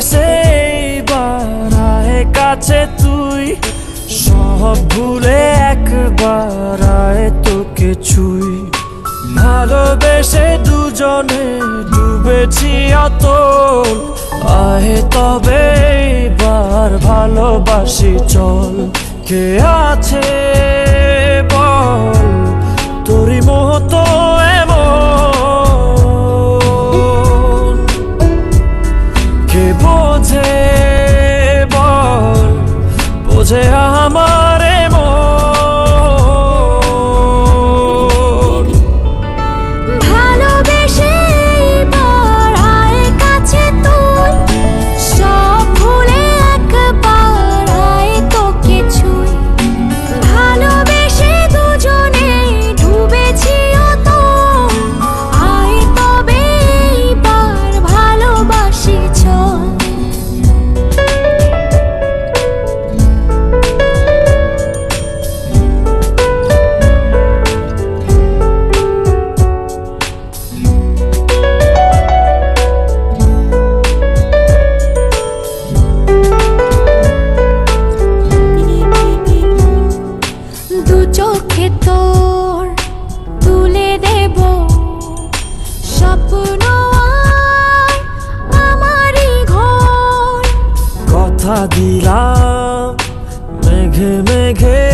সেই বারায় কাছে তুই। সব ভুলে একবার আয় তোকে ছুই। ভালোবেসে দুজনে ডুবেছি অতল। আহে তবে বার ভালোবাসি, চল। কে আছে? বোঝে আমার কথা দিলাম মেঘে মেঘে